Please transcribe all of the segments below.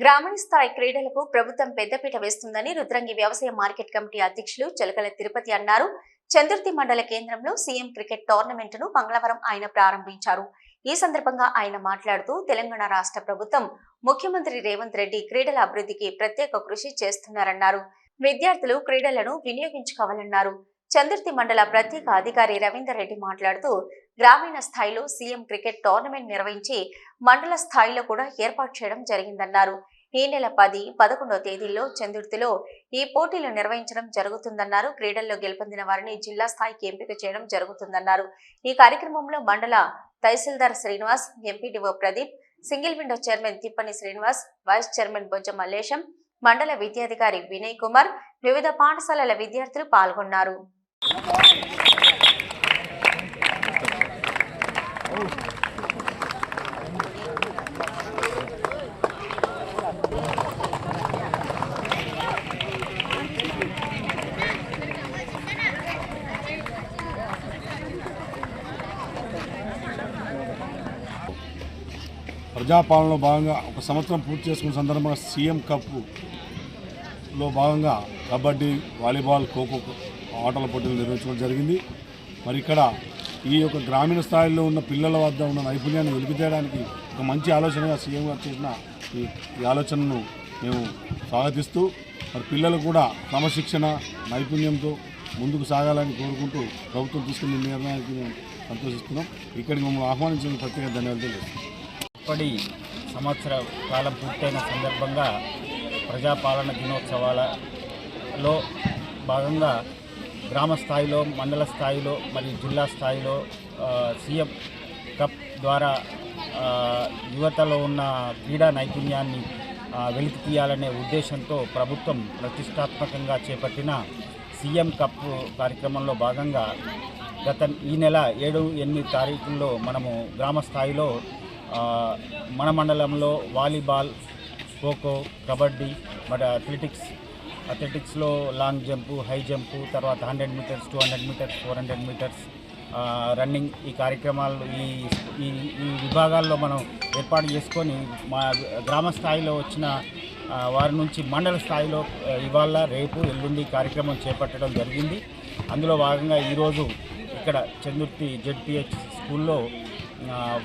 గ్రామీణ స్థాయి క్రీడలకు ప్రభుత్వం పెద్దపీట వేస్తుందని రుద్రంగి వ్యవసాయ మార్కెట్ కమిటీ అధ్యక్షులు చెలకల తిరుపతి అన్నారు. చందుర్తి మండల కేంద్రంలో సీఎం క్రికెట్ టోర్నమెంట్ను మంగళవారం ఆయన ప్రారంభించారు. ఈ సందర్భంగా ఆయన మాట్లాడుతూ తెలంగాణ రాష్ట్ర ప్రభుత్వం ముఖ్యమంత్రి రేవంత్ రెడ్డి క్రీడల అభివృద్ధికి ప్రత్యేక కృషి చేస్తున్నారన్నారు. విద్యార్థులు క్రీడలను వినియోగించుకోవాలన్నారు. చందుర్తి మండల ప్రత్యేక అధికారి రవీందర్ రెడ్డి మాట్లాడుతూ గ్రామీణ స్థాయిలో సీఎం క్రికెట్ టోర్నమెంట్ నిర్వహించి మండల స్థాయిలో కూడా ఏర్పాటు చేయడం జరిగిందన్నారు. ఈ నెల పది పదకొండో తేదీల్లో చందుర్తిలో ఈ పోటీలు నిర్వహించడం జరుగుతుందన్నారు. క్రీడల్లో గెలుపొందిన వారిని జిల్లా స్థాయికి ఎంపిక చేయడం జరుగుతుందన్నారు. ఈ కార్యక్రమంలో మండల tahsildar Srinivas MPDO Pradeep single window chairman Tippani Srinivas vice chairman Bojja Mallesham మండల విద్యాధికారి వినయ్ కుమార్ వివిధ పాఠశాలల విద్యార్థులు పాల్గొన్నారు. ప్రజాపాలనలో భాగంగా ఒక సంవత్సరం పూర్తి చేసుకున్న సందర్భంగా సీఎం కప్లో భాగంగా కబడ్డీ వాలీబాల్ ఖోఖో ఆటల పోటీలు నిర్వహించడం జరిగింది. మరి ఇక్కడ ఈ యొక్క గ్రామీణ స్థాయిలో ఉన్న పిల్లల వద్ద ఉన్న నైపుణ్యాన్ని వెలికితేయడానికి ఒక మంచి ఆలోచనగా సీఎం గారు చేసిన ఈ ఆలోచనను మేము స్వాగతిస్తూ మరి పిల్లలు కూడా క్రమశిక్షణ నైపుణ్యంతో ముందుకు సాగాలని కోరుకుంటూ ప్రభుత్వం తీసుకున్న నిర్ణయానికి మేము సంతోషిస్తున్నాం. ఇక్కడికి మమ్మల్ని ఆహ్వానించిన ప్రత్యేక ధన్యవాదాలు తెలియజేస్తున్నాం. ఇప్పటి సంవత్సర కాలం పూర్తయిన సందర్భంగా ప్రజాపాలన దినోత్సవాలలో భాగంగా గ్రామ స్థాయిలో మండల స్థాయిలో మరియు జిల్లా స్థాయిలో సీఎం కప్ ద్వారా యువతలో ఉన్న క్రీడా నైపుణ్యాన్ని వెలికి తీయాలనే ఉద్దేశంతో ప్రభుత్వం ప్రతిష్టాత్మకంగా చేపట్టిన సీఎం కప్ కార్యక్రమంలో భాగంగా గత ఈ నెల ఏడు ఎనిమిది తారీఖుల్లో మనము గ్రామ స్థాయిలో మన మండలంలో వాలీబాల్ ఖోఖో కబడ్డీ మరి అథ్లెటిక్స్ అథ్లెటిక్స్లో లాంగ్ జంపు హై జంపు తర్వాత hundred metres two hundred metres four hundred metres running ఈ కార్యక్రమాలు ఈ ఈ ఈ విభాగాల్లో మనం ఏర్పాటు చేసుకొని మా గ్రామ స్థాయిలో వచ్చిన వారి నుంచి మండల స్థాయిలో ఇవాళ రేపు ఎల్లుండి కార్యక్రమం చేపట్టడం జరిగింది. అందులో భాగంగా ఈరోజు ఇక్కడ చందుర్తి జెడ్పిహెచ్ స్కూల్లో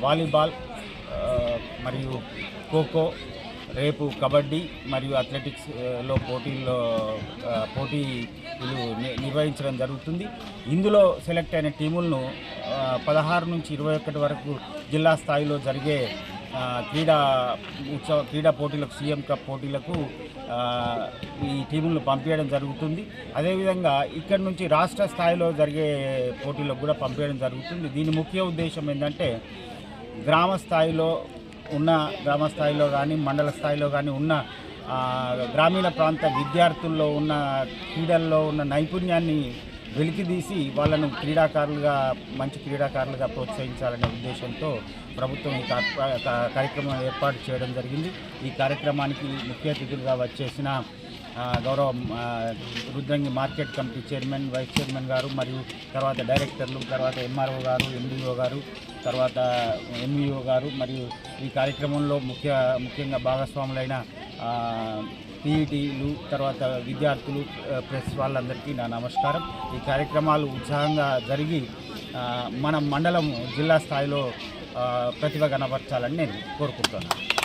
వాలీబాల్ మరియు ఖోఖో రేపు కబడ్డీ మరియు అథ్లెటిక్స్లో పోటీల్లో పోటీలు ని- నిర్వహించడం జరుగుతుంది. ఇందులో సెలెక్ట్ అయిన టీములను పదహారు నుంచి ఇరవై ఒకటి వరకు జిల్లా స్థాయిలో జరిగే క్రీడా ఉత్సవ క్రీడా పోటీలకు సీఎం కప్ పోటీలకు ఈ టీములను పంపించడం జరుగుతుంది. అదేవిధంగా ఇక్కడ నుంచి రాష్ట్ర స్థాయిలో జరిగే పోటీలకు కూడా పంపించడం జరుగుతుంది. దీని ముఖ్య ఉద్దేశం ఏంటంటే గ్రామ స్థాయిలో ఉన్న గ్రామ స్థాయిలో కానీ మండల స్థాయిలో కానీ ఉన్న గ్రామీణ ప్రాంత విద్యార్థుల్లో ఉన్న క్రీడల్లో ఉన్న నైపుణ్యాన్ని వెలికితీసి వాళ్ళను క్రీడాకారులుగా మంచి క్రీడాకారులుగా ప్రోత్సహించాలనే ఉద్దేశంతో ప్రభుత్వం ఈ కార్యక్రమం ఏర్పాటు చేయడం జరిగింది. ఈ కార్యక్రమానికి ముఖ్య అతిథులుగా వచ్చేసిన గౌరవ Rudrangi market committee chairman vice chairman గారు మరియు తర్వాత డైరెక్టర్లు తర్వాత ఎంఆర్ఓ గారు ఎండిఓ గారు తర్వాత ఎంఈఓ గారు మరియు ఈ కార్యక్రమంలో ముఖ్య ముఖ్యంగా భాగస్వాములైన పీఈటీలు తర్వాత విద్యార్థులు ప్రెస్ వాళ్ళందరికీ నా నమస్కారం. ఈ కార్యక్రమాలు ఉత్సాహంగా జరిగి మన మండలం జిల్లా స్థాయిలో ప్రతిభ కనబరచాలని నేను కోరుకుంటున్నాను.